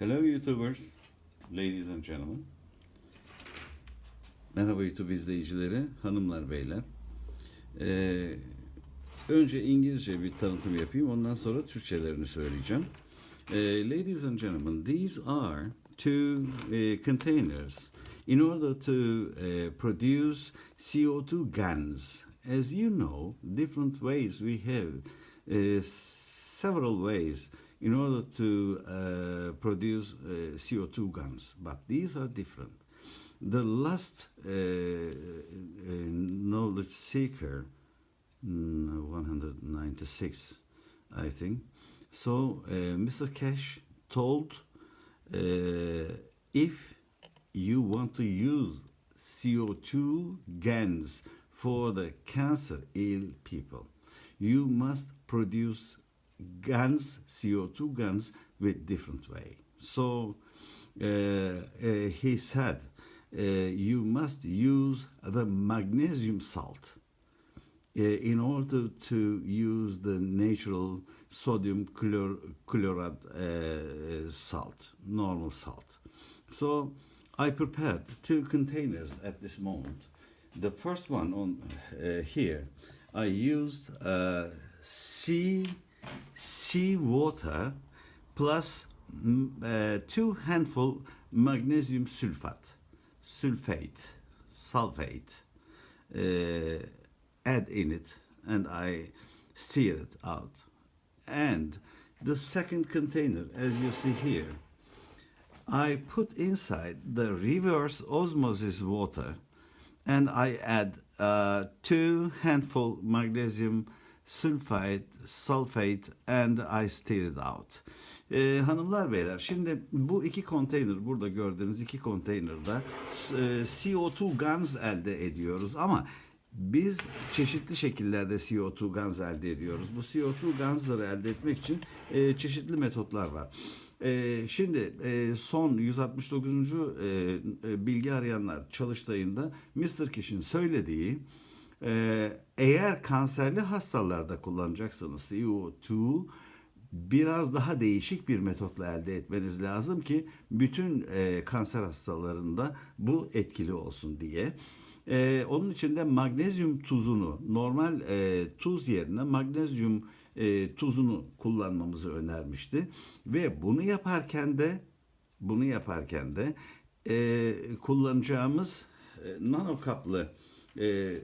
Hello YouTubers, ladies and gentlemen. Merhaba YouTube izleyicileri, hanımlar, beyler. Ee, önce İngilizce bir tanıtım yapayım, ondan sonra Türkçelerini söyleyeceğim. Ee, ladies and gentlemen, these are two uh, containers in order to uh, produce CO2 guns. As you know, different ways we have uh, several ways in order to uh, produce uh, CO2 guns, but these are different. The last uh, knowledge seeker, mm, 196, I think. So Mr. Cash told if you want to use CO2 guns for the cancer ill people, you must produce guns, CO2 guns, with different way. So uh, uh, he said, uh, you must use the magnesium salt uh, in order to use the natural sodium chlor- chloride uh, salt, normal salt. So I prepared two containers at this moment. The first one on uh, here, I used uh, sea sea water plus mm, uh, two handful magnesium sulfate, sulfate, sulfate. Uh, add in it, and I stir it out. And the second container, as you see here, I put inside the reverse osmosis water and I add uh, two handful magnesium sulfate, sulfate and I stir it out. Ee, hanımlar beyler şimdi bu iki konteyner burada gördüğünüz iki konteynerda e, CO2 guns elde ediyoruz ama biz çeşitli şekillerde CO2 guns elde ediyoruz. Bu CO2 guns'ları elde etmek için e, çeşitli metotlar var. E, şimdi e, son 169. E, e, bilgi arayanlar çalıştayında Mr. Kish'in söylediği e, eğer kanserli hastalarda kullanacaksanız CO2 biraz daha değişik bir metotla elde etmeniz lazım ki bütün e, kanser hastalarında bu etkili olsun diye. E, onun için de magnezyum tuzunu normal e, tuz yerine magnezyum e, tuzunu kullanmamızı önermişti ve bunu yaparken de bunu yaparken de e, kullanacağımız e, nano kaplı e,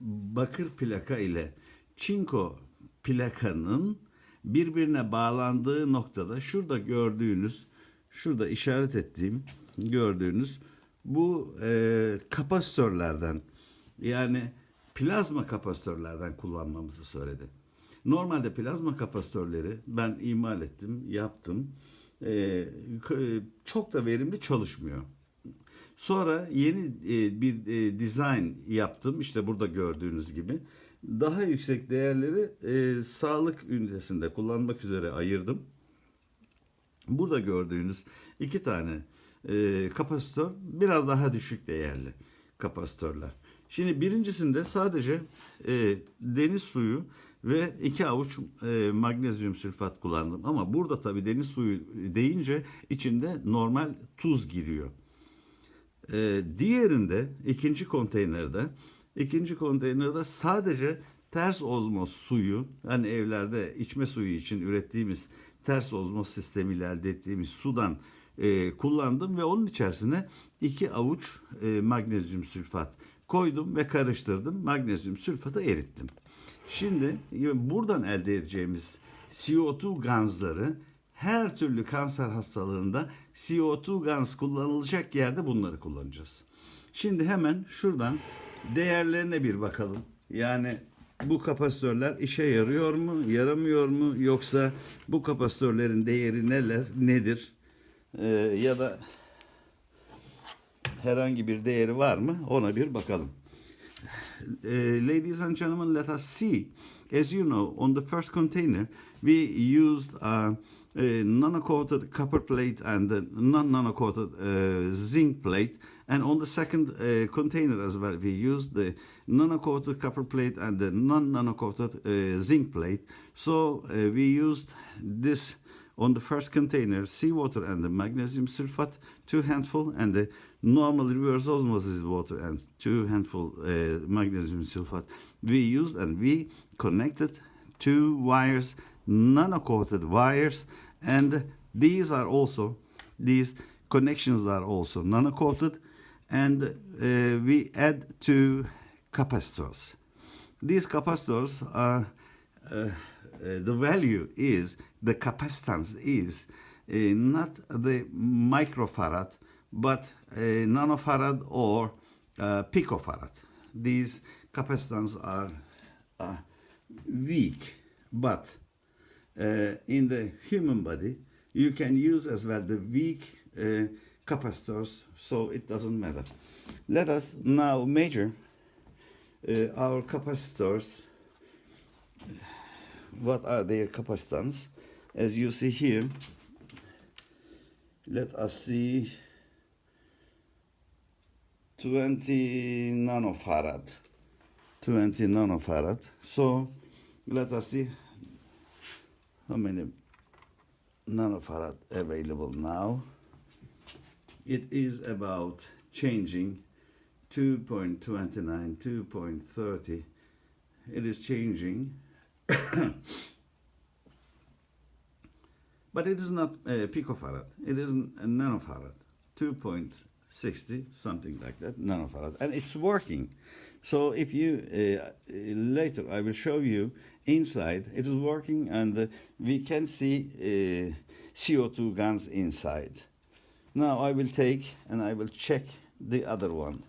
bakır plaka ile çinko plakanın birbirine bağlandığı noktada şurada gördüğünüz şurada işaret ettiğim gördüğünüz bu e, kapasitörlerden yani plazma kapasitörlerden kullanmamızı söyledi. Normalde plazma kapasitörleri ben imal ettim, yaptım. E, k- çok da verimli çalışmıyor. Sonra yeni e, bir e, design yaptım. İşte burada gördüğünüz gibi. Daha yüksek değerleri e, sağlık ünitesinde kullanmak üzere ayırdım. Burada gördüğünüz iki tane e, kapasitör biraz daha düşük değerli kapasitörler. Şimdi birincisinde sadece e, deniz suyu ve iki avuç e, magnezyum sülfat kullandım. Ama burada tabii deniz suyu deyince içinde normal tuz giriyor. Ee, diğerinde ikinci konteynerde ikinci konteynerde sadece ters ozmoz suyu hani evlerde içme suyu için ürettiğimiz ters ozmoz sistemiyle elde ettiğimiz sudan e, kullandım ve onun içerisine iki avuç e, magnezyum sülfat koydum ve karıştırdım. Magnezyum sülfatı erittim. Şimdi buradan elde edeceğimiz CO2 gazları her türlü kanser hastalığında CO2 gans kullanılacak yerde bunları kullanacağız. Şimdi hemen şuradan değerlerine bir bakalım. Yani bu kapasitörler işe yarıyor mu, yaramıyor mu yoksa bu kapasitörlerin değeri neler, nedir? Ee, ya da herhangi bir değeri var mı? Ona bir bakalım. Uh, ladies and gentlemen, let us see. As you know, on the first container, we used uh, a nano-coated copper plate and a non-nano-coated uh, zinc plate. And on the second uh, container as well, we used the nano-coated copper plate and the non-nano-coated uh, zinc plate. So uh, we used this On the first container, seawater and the magnesium sulfate, two handful, and the normal reverse osmosis water and two handful uh, magnesium sulfate we used and we connected two wires, nano-coated wires, and these are also these connections are also nano-coated, and uh, we add two capacitors. These capacitors are uh, uh, the value is the capacitance is uh, not the microfarad but a nanofarad or uh, picofarad. These capacitance are uh, weak, but uh, in the human body you can use as well the weak uh, capacitors, so it doesn't matter. Let us now measure uh, our capacitors. What are their capacitance? As you see here let us see 20 nanofarad. 20 nanofarad. So let us see how many? Nanofarad available now. It is about changing 2.29 2.30 it is changing. But it is not a picofarad it is a nanofarad 2.60 something like that nanofarad and it's working. So if you uh, later i will show you inside it is working and uh, we can see uh, co2 guns inside. Now i will take and i will check the other one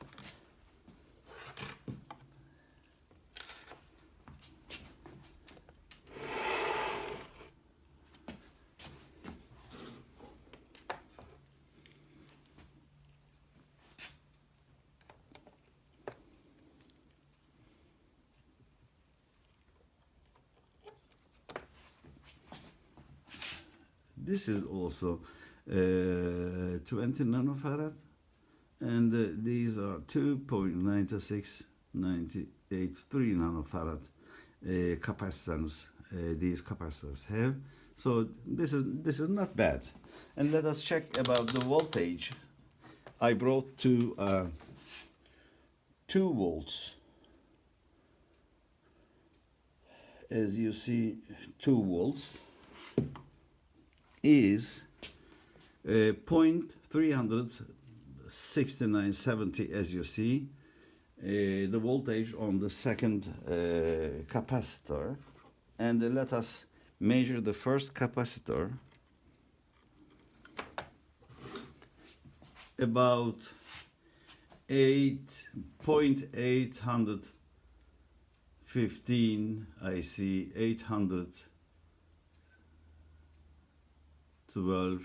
this is also uh, 20 nanofarad and uh, these are 2.96 983 nanofarad uh, capacitance uh, these capacitors have. So this is this is not bad. And let us check about the voltage. I brought to uh, 2 volts. As you see 2 volts is uh, 0.36970 as you see uh, the voltage on the second uh, capacitor. And uh, let us measure the first capacitor about 8.815 I see 800 12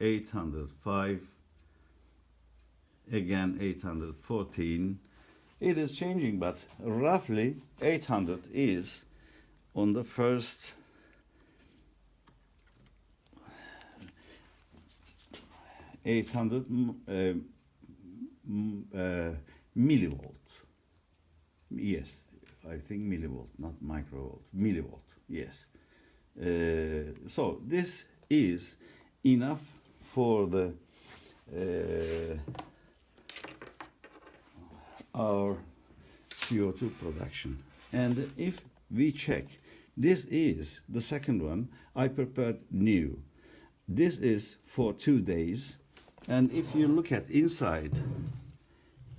805 again 814 it is changing but roughly 800 is on the first Eight hundred uh, uh, millivolt. Yes, I think millivolt, not microvolt. Millivolt. Yes. Uh, so this is enough for the uh, our CO2 production. And if we check, this is the second one I prepared new. This is for two days. And if you look at inside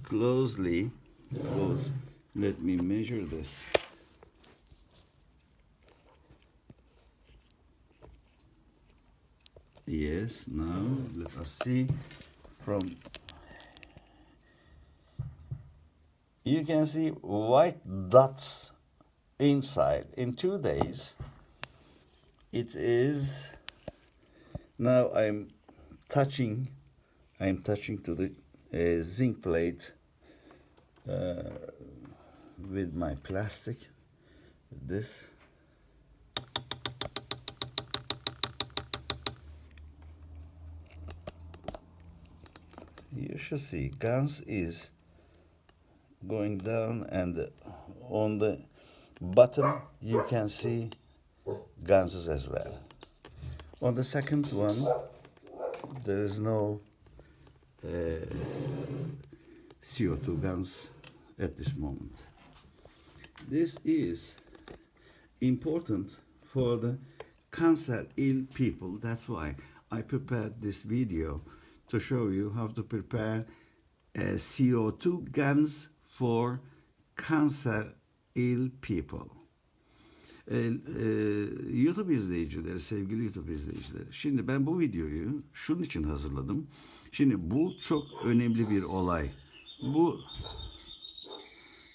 closely, close, let me measure this. Yes, now let us see from you can see white dots inside. In two days it is now I'm touching I'm touching to the uh, zinc plate uh, with my plastic this you should see guns is going down and on the bottom you can see ganses as well On the second one, there is no uh, CO2 guns at this moment. This is important for the cancer ill people. That's why I prepared this video to show you how to prepare uh, CO2 guns for cancer ill people. Ee, e, YouTube izleyicileri, sevgili YouTube izleyicileri. Şimdi ben bu videoyu şunun için hazırladım. Şimdi bu çok önemli bir olay. Bu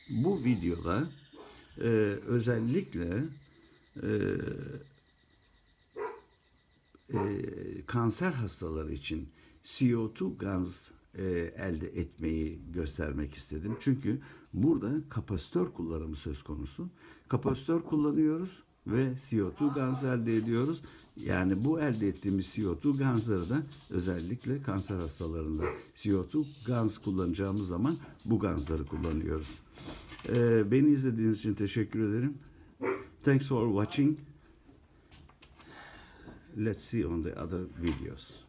bu videoda e, özellikle e, e, kanser hastaları için CO2 gaz e, elde etmeyi göstermek istedim. Çünkü burada kapasitör kullanımı söz konusu. Kapasitör kullanıyoruz ve CO2 gaz elde ediyoruz. Yani bu elde ettiğimiz CO2 gazları da özellikle kanser hastalarında CO2 gaz kullanacağımız zaman bu gazları kullanıyoruz. E, beni izlediğiniz için teşekkür ederim. Thanks for watching. Let's see on the other videos.